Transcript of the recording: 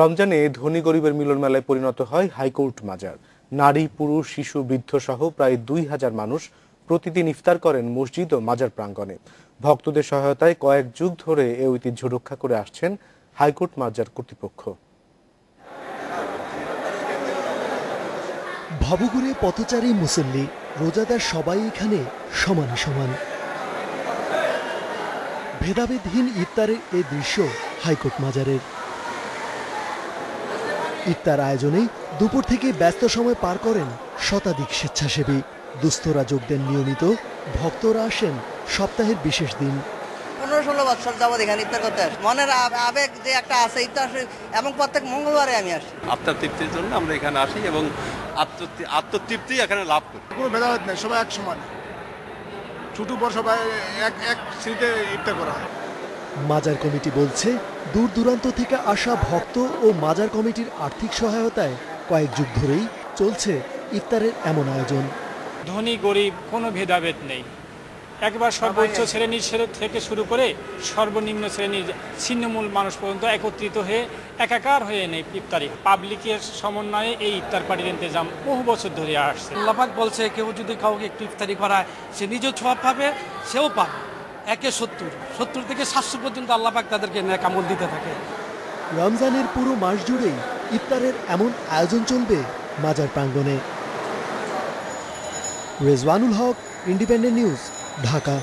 রমজানে ধনী গরিবের মিলন মেলায় পরিণত হয় হাইকোর্ট মাজার। নারী, পুরুষ, শিশু, বৃদ্ধ সহ প্রায় দুই হাজার মানুষ প্রতিদিন ইফতার করেন মসজিদ ও মাজার প্রাঙ্গণে। ভক্তদের সহায়তায় কয়েক যুগ ধরে এ ঐতিহ্য রক্ষা করে আসছেন হাইকোর্ট মাজার কর্তৃপক্ষ। ভবঘুরে পথচারী মুসল্লি, রোজাদার সবাই এখানে সমান সমান। ভেদাভেদহীন ইফতারের এ দৃশ্য হাইকোর্ট মাজারের। ইফতার আয়োজনে দুপুর থেকে ব্যস্ত সময় পার করেন শতাধিক স্বেচ্ছাসেবী। দুস্থরা যোগ দেন নিয়মিত ভক্তরা আসেন সপ্তাহের বিশেষ দিন। পনেরো ষোলো বছর যাবৎ এখানে ইফতার করতে আসি। মনের আব- আবেগ যে একটা আছে ইফতার আসে এবং প্রত্যেক মঙ্গলবারে আমি আসি। আত্মতৃপ্তির জন্য আমরা এখানে আসি এবং আত্মতৃ- আত্মতৃপ্তি এখানে লাভ করি। কোনো ভেদাভেদ নেই সবাই এক সমান। ছোট বড় সবাই এক এক শ্রীতে ইফতার করা হয়। মাজার কমিটি বলছে দূর দূরান্ত থেকে আসা ভক্ত ও মাজার কমিটির আর্থিক সহায়তায় কয়েক যুগ ধরেই চলছে ইফতারের এমন আয়োজন। ধনী গরিব কোনো ভেদাভেদ নেই। একবার সর্বোচ্চ শ্রেণির শ্রে- থেকে শুরু করে সর্বনিম্ন শ্রেণির ছিন্নমূল মানুষ পর্যন্ত একত্রিত হয়ে একাকার হয়ে নেই ইফতারি। পাবলিকের সমন্বয়ে এই ইফতার পার্টির ইন্তজাম বহু বছর ধরে আসছে। আল্লাপাক বলছে কেউ যদি কাউকে একটু ইফতারি করায় সে নিজেও ছোঁয়া পাবে সেও পাবে। একে সত্তর। সত্তর থেকে সাতশো পর্যন্ত আল্লাপাক তাদেরকে ন্যাক আমল দিতে থাকে। রমজানের পুরো মাস জুড়েই ইফতারের এমন আয়োজন চলবে মাজার প্রাঙ্গণে। Rezwanul Haque, Independent News, Dhaka.